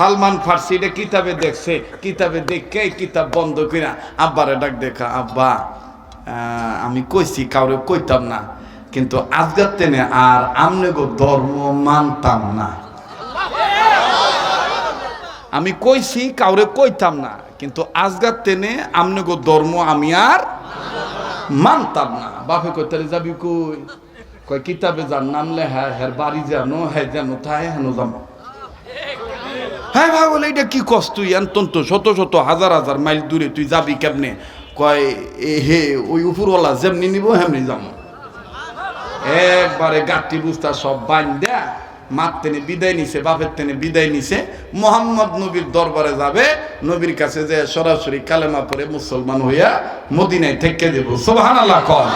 সালমান ফার্সি, এটা কিতাবে দেখছে। কিতাবে দেখে কিতাব বন্ধ কিনা আব্বারে ডাক দেখা, আব্বা আমি কইছি, কাউরে কইতাম না। কিন্তু আজগার তেনে আর আমনে গো ধর্ম মানতাম না। আমি কইছি, কাউরে কইতাম না। কিন্তু আজগার তেনে আমনে গো ধর্ম আমি আর মানতাম না। বাপে কই তাহলে যাবি কই? কয়, কিতাবে যার নাম লেখা, হের বাড়ি জানো হ্যাঁ জানো তাই হেন যাব। হ্যাঁ ভাই বলে এটা কি কষ্ট তুই? অন্তন্ত শত শত হাজার হাজার মাইল দূরে তুই যাবি কেমনে? কয়, এ হে, ওই উপরওয়ালা যেমনি নিব, হেমনি যাব। একবারে গাঠি বুস্তা সব বান দেয়া মার তেনে বিদায় নিছে, বাপের তেনে বিদায় নিছে। মোহাম্মদ নবীর দরবারে যাবে, নবীর কাছে যে সরাসরি কালেমা পরে মুসলমান হইয়া মদিনায় থেকে দেব। সোহান আল্লাহ কন।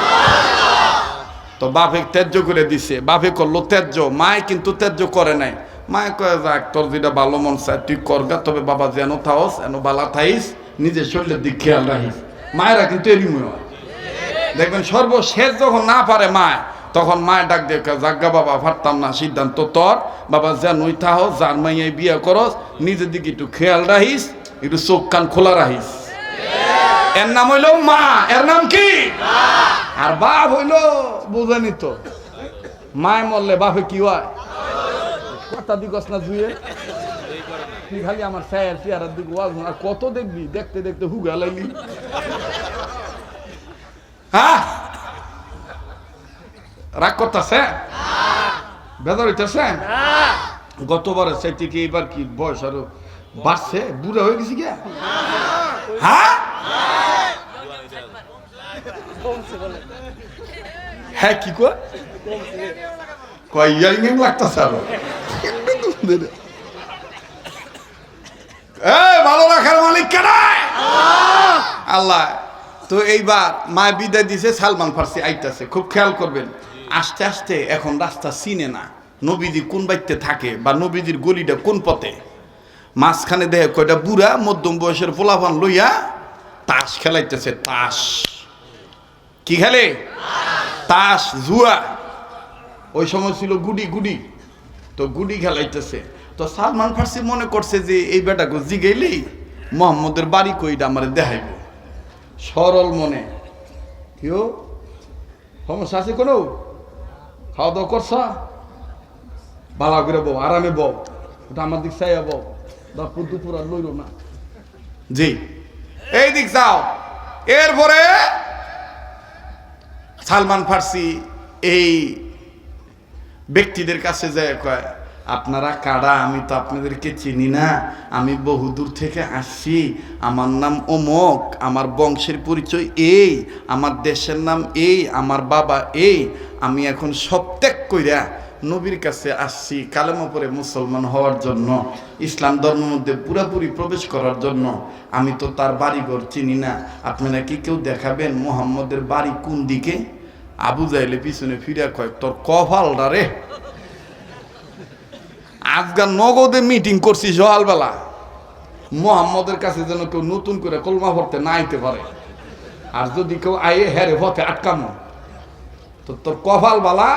তো বাপে ত্যায্য করে দিছে। বাপে করল ত্যায্য, মায় কিন্তু ত্যায্য করে নাই। মায় কয়ে যাক তোর যেটা ভালো মন চায় তুই করগা তবে বাবা যেন থাওস এন বালা থাইস নিজের শরীরের দিক খেয়াল রাখিস। মায়েরা কিন্তু এরিময় হয়। দেখবেন সর্বশেষ যখন না পারে মায় তখন মায়ের ডাক দিয়ে জাগ্গা বাবা পারতাম না সিদ্ধান্ত তোর। বাবা যা নই থাহ যার মাইয়াই বিয়ে করস নিজের দিকে একটু খেয়াল রাখিস একটু চোখ কান খোলা রাখিস। এর নাম হইল মা এর নাম কি? আর বাপ হইল বুঝানি তো। মায় মরলে বাপে কি হয়? কথা দিগস না জুয়ে? তুই খালি আমার স্যার চেয়ারের দিকে ওয়াজ আর কত দেখবি? দেখতে দেখতে হুগা লাইলি হ্যাঁ? রাগ করতেছে? বেদর হইতেছে? গতবারের চাইতে কি এবার কি বয়স আরও বাড়ছে? বুড়া হয়ে গেছি কে? হ্যাঁ? হ্যাঁ কি কয়? কয়, ইয়ারিং এম লাগতেছে আরও? ভালো রাখার মালিক কেনায় আল্লাহ, তো এইবার মা বিদায় দিছে, সালমান ফার্সি আইতাছে। খুব খেয়াল করবেন, আস্তে আস্তে এখন রাস্তা চিনে না। নবীজি কোন বাইতে থাকে বা নবীজির গলিটা কোন পথে? মাঝখানে দেখে কয়টা বুড়া মধ্যম বয়সের পোলাপান লইয়া তাস খেলাইতেছে, তাস। কি খেলে? তাস, জুয়া। ওই সময় ছিল গুডি গুডি। তো গুডি খেলাইতেছে। তো সালমান ফার্সি মনে করছে যে এই বেটাকে জিগেইলেই মোহাম্মদের বাড়ি কইটা আমার দেখাইব। সরল মনে। কেউ সমস্যা আছে কোনো? খাওয়া দাওয়া করছ? ভালো করে বউ, আরামে বউ। ওটা আমার দিক চাইয়া বউ। দুপুর দুপুর আর লইল না। জি। এই দিক যাও। এরপরে সালমান ফার্সি এই ব্যক্তিদের কাছে যায়, কয়, আপনারা কারা? আমি তো আপনাদেরকে চিনি না। আমি বহুদূর থেকে আসছি। আমার নাম অমক। আমার বংশের পরিচয় এই। আমার দেশের নাম এই। আমার বাবা এই। আমি এখন সব ত্যাগ কইরা নবীর কাছে আসছি কালেমা পরে মুসলমান হওয়ার জন্য, ইসলাম ধর্মের মধ্যে পুরাপুরি প্রবেশ করার জন্য। আমি তো তার বাড়িঘর চিনি না। আপনারা কি কেউ দেখাবেন মোহাম্মদের বাড়ি কোন দিকে? আবু জাইলে পিছনে ফিরে কয়, তোর কফালটা রে? আজকাল নগদে মিটিং করছি সকালবেলা। মোহাম্মদের কাছে যেন কেউ নতুন করে কলমা ভরতে না আইতে পারে। আর যদি কেউ আইয়ে হেরে পথে আটকানো তো তোর কফাল বালা,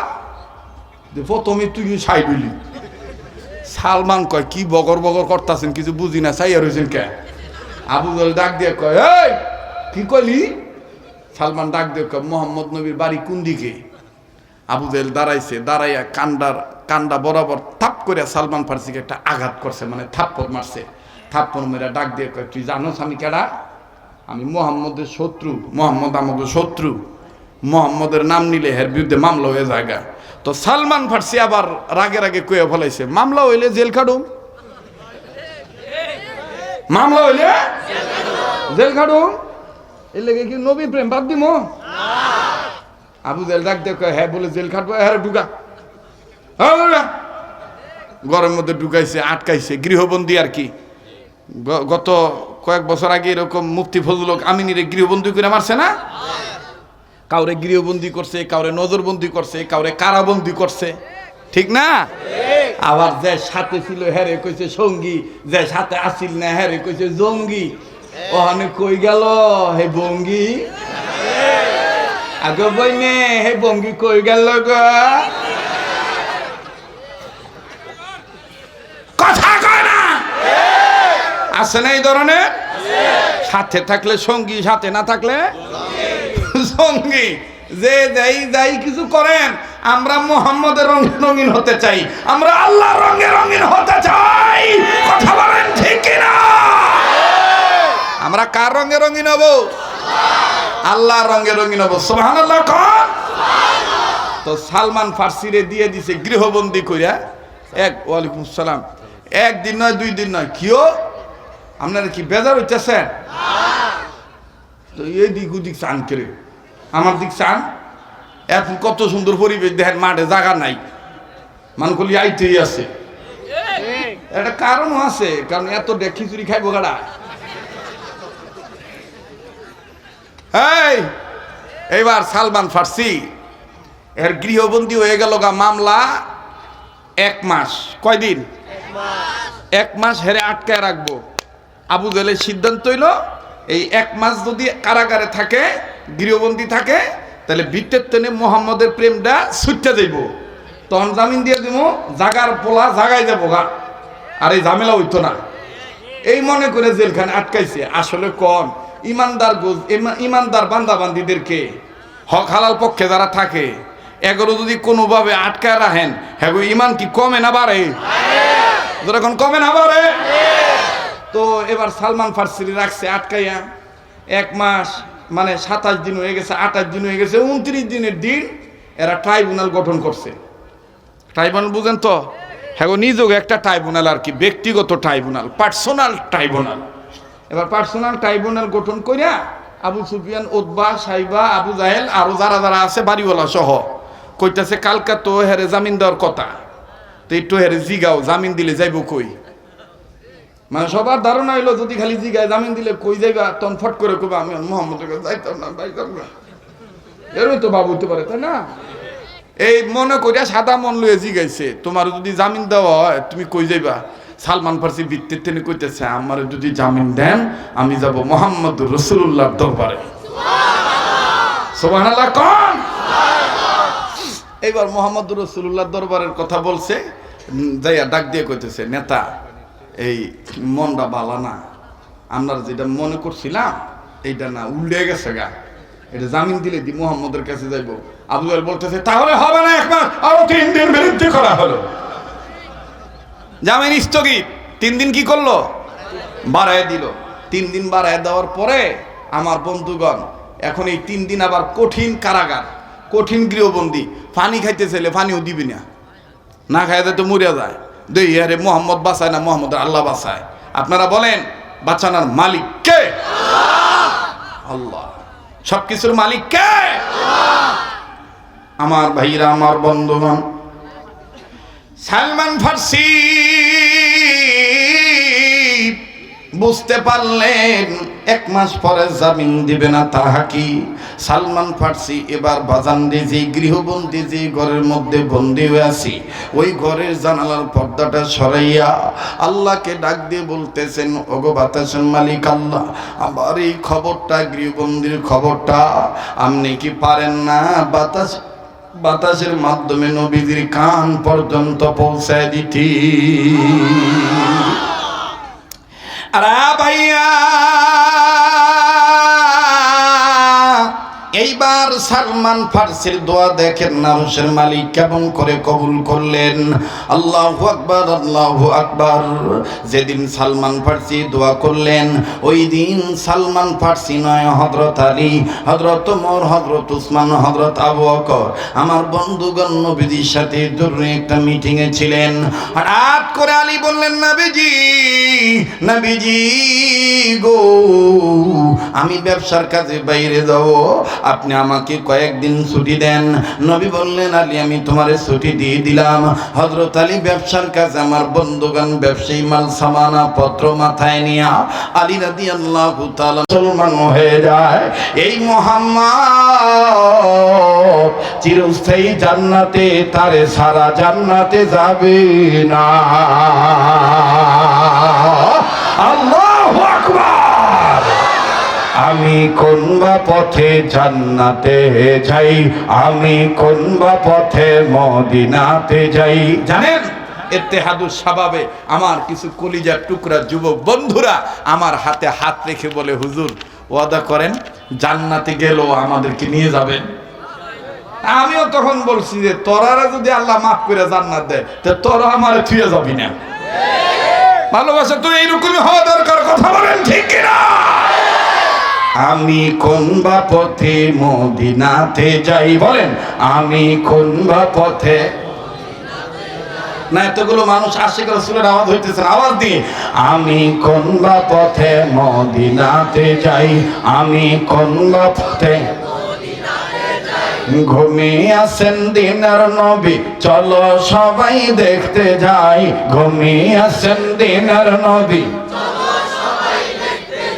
যে প্রথমে তুই সাই দিলি। সালমান কয়, কি বগর বগর করতাছেন, কিছু বুঝি না চাইয়া রয়েছেন কে? আবু ডাক দিয়ে কয় কি কইলি? সালমান ডাক দেখ মোহাম্মদ নবীর বাড়ি কোন দিকে? আবু জেল দাঁড়াইছে, দাঁড়াইয়া কান্ডার, কান্ডা বরাবর থাপ করে সালমান ফার্সিকে একটা আঘাত করছে মানে থাপ্পড় মারছে। থাপ্পড় মেরে ডাক দিয়ে কয়, তুই জানোস আমি কেডা? আমি মোহাম্মদের শত্রু, মোহাম্মদ আমাদের শত্রু। মোহাম্মদের নাম নিলে হের বিরুদ্ধে মামলা হয়ে জায়গা তো সালমান ফার্সি আবার রাগে রাগে কয়ে ফেলাইছে, মামলা হইলে জেল খাডুম মামলা হইলে জেল খাডুম এর লেগে কি নবী প্রেম বাদ দিমো? আবু জেল ডাক দেখো হ্যাঁ বলে জেল খাটবো হ্যাঁ ঢুকা মধ্যে ঢুকাইছে, আটকাইছে, গৃহবন্দী আর কি। গত কয়েক বছর আগে এরকম মুফতি আমিনীরে গৃহবন্দী করে মারছে না? কাউরে গৃহবন্দী করছে, কাউরে নজরবন্দি করছে, কাউরে কারাবন্দি করছে। ঠিক না? আবার যে সাথে ছিল হ্যারে কইছে সঙ্গী, যে সাথে আসিল না হ্যারে কইছে জঙ্গি। ওখানে কই গেল? হে বঙ্গি। আগে বইনে, হে বঙ্গি কই গেল গো? আছে না এই ধরনের? সাথে থাকলে সঙ্গী, সাথে না থাকলে সঙ্গী। যে যাই যাই কিছু করেন, আমরা মোহাম্মদের রঙে রঙিন হতে চাই। আমরা আল্লাহর রঙে রঙিন হতে চাই। কথা বলেন ঠিক কিনা? আমরা কার রঙে রঙিন হব? আল্লাহর রঙে রঙিন হব। কন তো সালমান ফার্সিরে দিয়ে দিছে গৃহবন্দী কইরা। এক ওয়ালাইকুম সালাম একদিন নয় দুই দিন নয়। কিও আপনারা কি বেজার হইতেছেন তো এই দিক ওদিক চান করে। আমার দিক চান। এখন কত সুন্দর পরিবেশ দেখেন মাঠে জায়গা নাই। মানকলি আইতেই আছে। একটা কারণও আছে কারণ এত ডেক খিচুড়ি খাইবো গাড়া এই, এইবার সালমান ফার্সি, এর গৃহবন্দী হয়ে গেল গা মামলা এক মাস। কয়দিন? এক মাস হেরে আটকায় রাখব। আবু জেলের সিদ্ধান্ত হইল, এই এক মাস যদি কারাগারে থাকে, গৃহবন্দী থাকে, তাহলে বৃত্তের টেনে মোহাম্মদের প্রেমটা ছুটতে যাইব। তখন জামিন দিয়ে দিব জাগার পোলা জাগাই যাব গা। আর এই ঝামেলা হইতো না। এই মনে করে জেলখানে আটকাইছে। আসলে কম ইমানদার ইমানদার বান্দাবান্দিদেরকে। হক হালাল পক্ষে যারা থাকে, এগুলো যদি কোনোভাবে আটকায় রাখেন হ্যাঁ ইমান কি কমে না বাড়ে? যখন কমে না বাড়ে। তো এবার সালমান ফার্সিরি রাখছে আটকাইয়া। এক মাস মানে সাতাশ দিন হয়ে গেছে আঠাশ দিন হয়ে গেছে, উনত্রিশ দিনের দিন এরা ট্রাইব্যুনাল গঠন করছে। ট্রাইব্যুনাল বুঝেন তো? হ্যাঁ নিজেও একটা ট্রাইব্যুনাল আর কি, ব্যক্তিগত ট্রাইব্যুনাল, পার্সোনাল ট্রাইব্যুনাল। এবার পার্সোনাল ট্রাইব্যুনাল গঠন কইরা আবু সুফিয়ান ওদবা সাইবা, আবু জাহেল আরও যারা যারা আছে বাড়িওয়ালা সহ কইতাছে, কালকা তো হেরে জামিন দেওয়ার কথা। তো একটু হেরে জিগাও, জামিন দিলে যাইব কই? মানে সবার ধারণা হইল, যদি খালি জিগায় জামিন দিলে কই যাইবা? তখন ফট করে কইবা, আমি মোহাম্মদের কাছে যাইতাম না যাইতাম না। এরই তো বাবু হতে পারে, তাই না? এই মনে করিয়া সাদা মন লয়ে জিগাইছে, তোমার যদি জামিন দেওয়া হয়, তুমি কই যাইবা? সালমান ফার্সি ভিত্তির তিনি কইতেছে, আমার যদি জামিন দেন, আমি যাব মোহাম্মদ রসুল্লাহর দরবারে। এইবার মোহাম্মদ রসুল্লাহর দরবারের কথা বলছে যাইয়া ডাক দিয়ে কইতেছে, নেতা, এই মনটা বালা না। আমরা যেটা মনে করছিলাম, এইটা না, উল্টে গেছে গা। এটা জামিন দিলে দি মোহাম্মদের কাছে যাইব। আবু জাহেল বলতেছে, তাহলে হবে না এক মাস আরও তিন দিন বিরুদ্ধে করা হলো। জামিন স্থগিত। তিন দিন কি করল? বাড়ায় দিল। তিন দিন বাড়ায় দেওয়ার পরে আমার বন্ধুগণ, এখন এই তিন দিন আবার কঠিন কারাগার, কঠিন গৃহবন্দী। পানি খাইতে চাইলে পানিও দিবি না। না খাইতে তো মরিয়া যায়। দেই, আরে মোহাম্মদ বাসায় না মোহাম্মদ আল্লাহ বাসায় আপনারা বলেন, বাঁচানোর মালিক কে? আল্লাহ। সব কিছুর মালিক কে? আমার ভাইরা, আমার বন্ধুগণ, সালমান ফার্সি। বুঝতে পারলেন, এক মাস পরে জামিন দিবে না তাহা কি? সালমান ফার্সি এবার বাজান যে গৃহবন্দী যে ঘরের মধ্যে বন্দি হয়ে আছি, ওই ঘরের জানালার পর্দাটা সরাইয়া আল্লাহকে ডাক দিয়ে বলতেছেন, ওগো বাতাসের মালিক আল্লাহ আবার এই খবরটা, গৃহবন্দির খবরটা, আপনি কি পারেন না? বাতাস, বাতাসের মাধ্যমে নবীদের কান পর্যন্ত পৌঁছায় দিতি। আরে ভাইয়া এইবার সালমান ফার্সির দোয়া দেখেন না নারুসের মালিক কেমন করে কবুল করলেন? আল্লাহ আকবার আল্লাহ আকবার। যেদিন সালমান ফার্সি দোয়া করলেন, ওই দিন সালমান ফার্সি নয় হজরত আলী হজরত মোর হজরত উসমান হজরত আবু বকর। আমার বন্ধুগণ নবীজির সাথে জরুরি একটা মিটিংয়ে ছিলেন। হঠাৎ করে আলী বললেন, নবীজি নবীজি গো, আমি ব্যবসার কাজে বাইরে যাব। আপনি আমাকে কয়েকদিন ছুটি দেন। নবী বললেন, আলী, আমি তোমারে ছুটি দিয়ে দিলাম। হজরত আলী ব্যবসার কাজে আমার বন্ধুগান ব্যবসায়ী মাল, সামানা, পত্র মাথায় নিয়া আলী রাদি আল্লাহ মুসলমান হয়ে যায়। এই মোহাম্মদ চিরস্থায়ী জান্নাতে, তারে সারা জান্নাতে যাবে না আল্লাহু আকবার আমি কোন বা পথে জান্নাতে যাই? আমি কোন বা পথে মদিনাতে যাই? জানেন? স্বভাবে আমার কিছু কলিজার টুকরা যুবক বন্ধুরা আমার হাতে হাত রেখে বলে, হুজুর, ওয়াদা করেন, জান্নাতে গেলেও আমাদেরকে নিয়ে যাবেন। আমিও তখন বলছি যে, তোরারা যদি আল্লাহ মাফ করে জান্নাত দেয়, তা তোরা আমার থুয়ে যাবি না। ভালোবাসা তো এইরকমই হওয়া দরকার, কথা বলেন ঠিক কিনা? আমি কোন বা পথে মদিনাতে যাই? বলেন, আমি কোন বা পথে? না, এতগুলো মানুষ গেল সুরের আওয়াজ হইতেছে আওয়াজ দিয়ে, আমি কোন বা পথে মদিনাতে যাই? আমি কোন বা পথে? ঘুমিয়ে আছেন দিনার নবী, চলো সবাই দেখতে যাই। ঘুমিয়ে আছেন দিনার নবী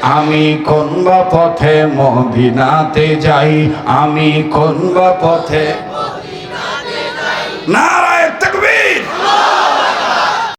আমি কোন বা পথে মদিনাতে যাই? আমি কোন বা পথে নারা